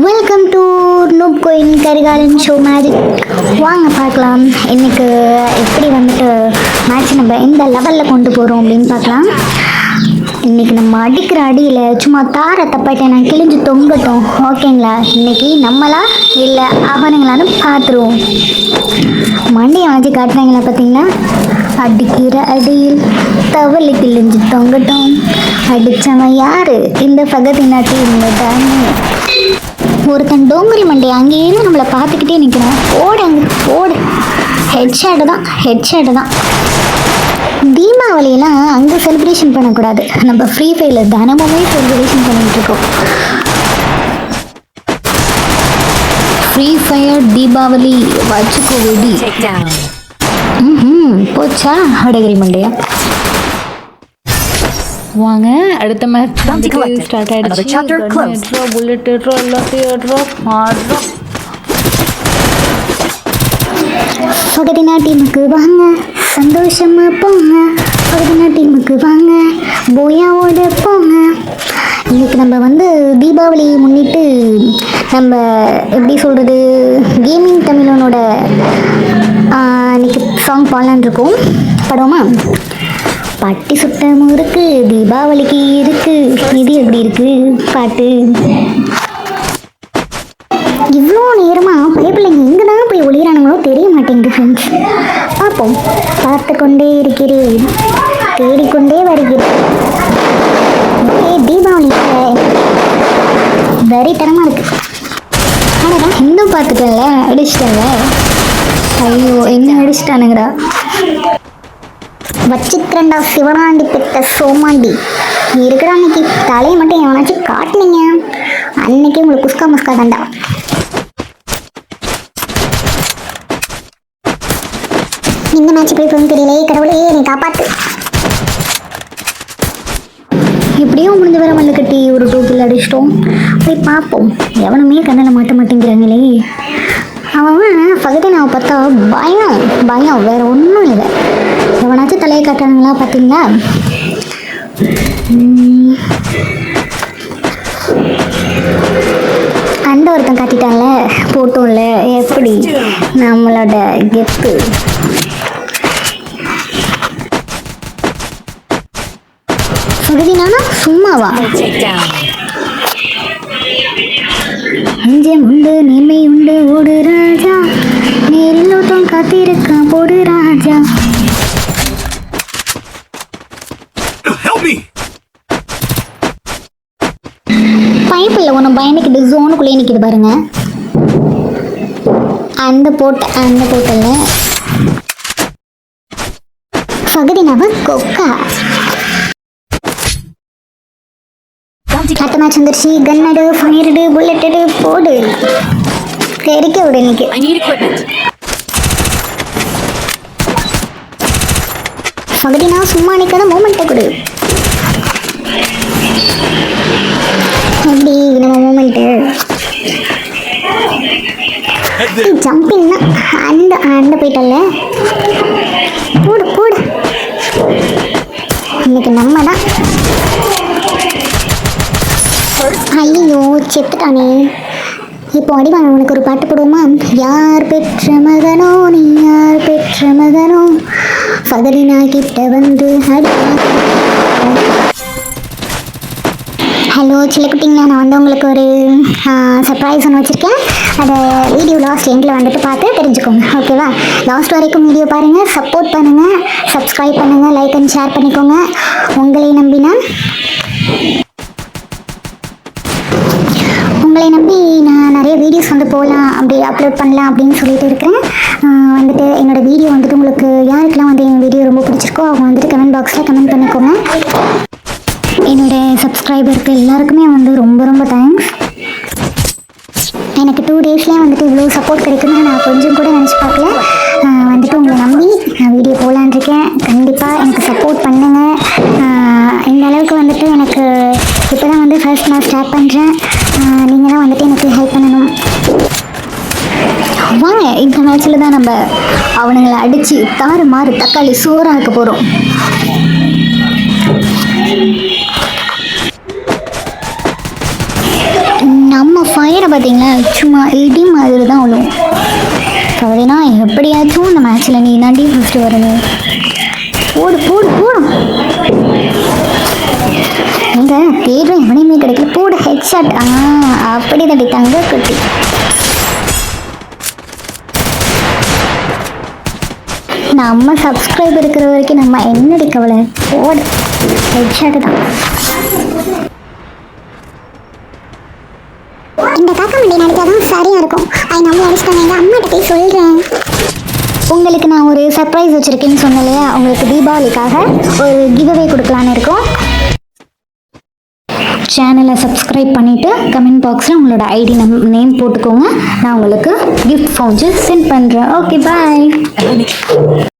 Welcome to noob going Karikalan show magic வாங்க பார்க்கலாம். இன்னைக்கு எப்படி வந்துட்டு மேட்ச் நம்ம இந்த லெவலில் கொண்டு போகிறோம் அப்படின்னு பார்க்கலாம். இன்னைக்கு நம்ம அடிக்கிற அடியில் சும்மா தாரை தப்பாட்டை நான் கிழிஞ்சு தொங்கட்டும். ஓகேங்களா? இன்னைக்கு நம்மளா இல்லை அவனுங்களான்னு பார்த்துருவோம். மண்டியை வாங்கி காட்டுறாங்களா பார்த்தீங்களா? அடிக்கிற அடியில் தவளை கிழிஞ்சு தொங்கட்டும். அடித்தவன் யார்? இந்த பகதி நாட்டி தானே. ஒருத்தன் டோங்கரி மண்டை அங்கேயிருந்து நம்மளை பார்த்துக்கிட்டே நிற்கிறான் ஓடு அங்கே ஓடு. ஹெட் ஷாட்டு தான் ஹெட் ஷாட்டு தான். தீபாவளியெல்லாம் அங்கே செலிப்ரேஷன் பண்ணக்கூடாது. நம்ம ஃப்ரீ ஃபயரில் தினமுமே செலிப்ரேஷன் பண்ணிட்டு இருக்கோம். ஃப்ரீ ஃபயர் தீபாவளி வச்சுக்கோ வெடி. ம் போச்சா? அடகிரி மண்டையா? வாங்க. அடுத்த மேட்ச். Start closed. புல்லட் ஏற்றோம் எல்லாத்தையும் ஏற்றோம் ஆடுறோம் பகதினா டீமுக்கு வாங்க. சந்தோஷமா போங்க. பகதினா டீமுக்கு வாங்க. போயாவோட போங்க. இன்னைக்கு நம்ம வந்து தீபாவளி முன்னிட்டு நம்ம எப்படி சொல்கிறது கேமிங் தமிழனோட இன்னைக்கு சாங் பாடலான் இருக்கோம். படமா பட்டி சுட்ட முறுக்கு தீபாவளிக்கு இருக்கு. இது எப்படி இருக்கு? பாட்டு. இவ்வளோ நேரமாக பிள்ளைங்க எங்கே தான் போய் ஒளிகிறானுங்களோ தெரிய மாட்டேங்குது ஃப்ரெண்ட்ஸ் பார்ப்போம் பார்த்து கொண்டே இருக்கிறேன். தேடிக்கொண்டே வருகிறேன். ஏ தீபாவளி. வரித்தனமாக இருக்கு. ஆனால் இன்னும் பார்த்துட்டேன்ல அடிச்சிட்டேன்ல. ஐயோ என்ன அடிச்சிட்டானுங்கடா. வச்சுக்கிறேன்டா சிவனாண்டி பெத்த சோமாண்டி. நீ இருக்கிற அன்னைக்கு தலையை மட்டும் எவனாச்சும் காட்டுனீங்க? அன்னைக்கு உங்களுக்கு குஸ்கா முஸ்கா தாண்டா. இந்த மேட்ச் போய் போகும் தெரியலையே கடவுளே நீ காப்பாத்து. எப்படியும் முடிஞ்ச வர மல்லு கட்டி ஒரு டூ கில் அடிச்சிட்டோம். போய் பார்ப்போம். எவனுமே கண்ணில் மாட்ட மாட்டேங்கிறாங்களே அவன் பகுதி பார்த்தா பயம் பயம். வேற ஒன்றும் இல்லை. எவனாச்சும் தலையை காட்டுறானுங்களா பார்த்தீங்களா உம். அந்த ஒருத்தன் காட்டிட்டான்ல போட்டோம்ல. எப்படி? நம்மளோட கெத்து. பகுதினானா சும்மாவா? அஞ்சே உண்டு நேர்மை உண்டு ஓடுற பைப்பில் ஒன்று பயணிக்கிட்டு ஜோனுக்குள்ளே நிற்கிது பாருங்க. அந்த போட்ட அந்த போட்டல பகுதினாவ கொக்கா. அடுத்த மேட்ச் வந்துருச்சு. கன்னடு ஃபயர்டு புல்லட்டு போடு. தெரிக்க விடு இன்னைக்கு. I need equipment. பகுதினா சும்மா நிற்காத மூமெண்ட்டை கொடு. ஜம்பிங்னா அந்த அந்த போயிட்டல போடு போடு. இன்னைக்கு நம்ம தான் ஐயோ செத்துட்டானே. இப்போ அடிவாங்க உனக்கு ஒரு பாட்டு போடுவோமா? யார் பெற்ற மகனோ நீ யார் பெற்ற மகனோ? பகலினா கிட்ட வந்து அடி ஹலோ சில்லக்குட்டிங்களா நான் வந்து உங்களுக்கு ஒரு சர்ப்ரைஸ் ஒன்று வச்சுருக்கேன். அதை வீடியோ லாஸ்ட் எண்டில் வந்துட்டு பார்த்து தெரிஞ்சுக்கோங்க. ஓகேவா லாஸ்ட் வரைக்கும் வீடியோ பாருங்கள் சப்போர்ட் பண்ணுங்கள் சப்ஸ்கிரைப் பண்ணுங்கள் லைக் அண்ட் ஷேர் பண்ணிக்கோங்க. உங்களை நம்பினா உங்களை நம்பி நான் நிறைய வீடியோஸ் வந்து போகலாம் அப்படி அப்லோட் பண்ணலாம் அப்படின்னு சொல்லிட்டு இருக்கேன் வந்துட்டு என்னோட வீடியோ வந்துட்டு உங்களுக்கு யாருக்கெல்லாம் வந்து என் வீடியோ ரொம்ப பிடிச்சிருக்கோ அவங்க வந்துட்டு கமெண்ட் பாக்ஸில் கமெண்ட் பண்ணிக்கோங்க. என்னோட சப்ஸ்கிரைபருக்கு எல்லாருக்குமே வந்து ரொம்ப ரொம்ப தேங்க்ஸ் எனக்கு டூ டேஸ்லேயே வந்துட்டு இவ்வளோ சப்போர்ட் கிடைக்குன்னு நான் கொஞ்சம் கூட நினச்சி பார்க்கல. வந்துட்டு உங்களை நம்பி நான் வீடியோ போகலான் இருக்கேன். கண்டிப்பாக எனக்கு சப்போர்ட் பண்ணுங்கள் இந்த அளவுக்கு வந்துட்டு எனக்கு இப்போ தான் வந்து ஃபர்ஸ்ட் நான் ஸ்டார்ட் பண்ணுறேன் நீங்கள் தான் வந்துட்டு எனக்கு ஹெல்ப் பண்ணணும். வாங்க இந்த மேட்ச்சில் தான் நம்ம அவனுங்களை அடித்து தாறு மாறு தக்காளி சோறாக்க போகிறோம் ஃபயரை பார்த்தீங்களா? சும்மா இடி மாதிரி தான் விழுவும் கவலைனா எப்படியாச்சும் இந்த மேட்ச்சில் நீ தாண்டி ஃபஸ்ட்டு வரணும். போடு போடு போடு. எங்க தேடுறோம் எவனையுமே கிடைக்கல. போடு ஹெட்ஷாட் ஆ அப்படி தட்டி தங்க குட்டி. நம்ம சப்ஸ்கிரைப் இருக்கிற வரைக்கும் நம்ம என்னடி கவலை? போடு ஹெட்ஷாட் தான் இந்த காக்கா மண்டி நடிச்சா இருக்கும். அது நம்ம அடிச்சிட்டாங்க எங்கள் அம்மாட்ட போய் சொல்கிறேன் உங்களுக்கு நான் ஒரு சர்ப்ரைஸ் வச்சுருக்கேன்னு சொன்னேன் இல்லையா உங்களுக்கு தீபாவளிக்காக ஒரு கிவ்அவே கொடுக்கலான்னு இருக்கோம். சேனலை சப்ஸ்கிரைப் பண்ணிவிட்டு கமெண்ட் பாக்ஸில் உங்களோட ஐடி நம் நேம் போட்டுக்கோங்க. நான் உங்களுக்கு கிஃப்ட் ஃபோன்ஸ் சென்ட் பண்ணுறேன் ஓகே பாய்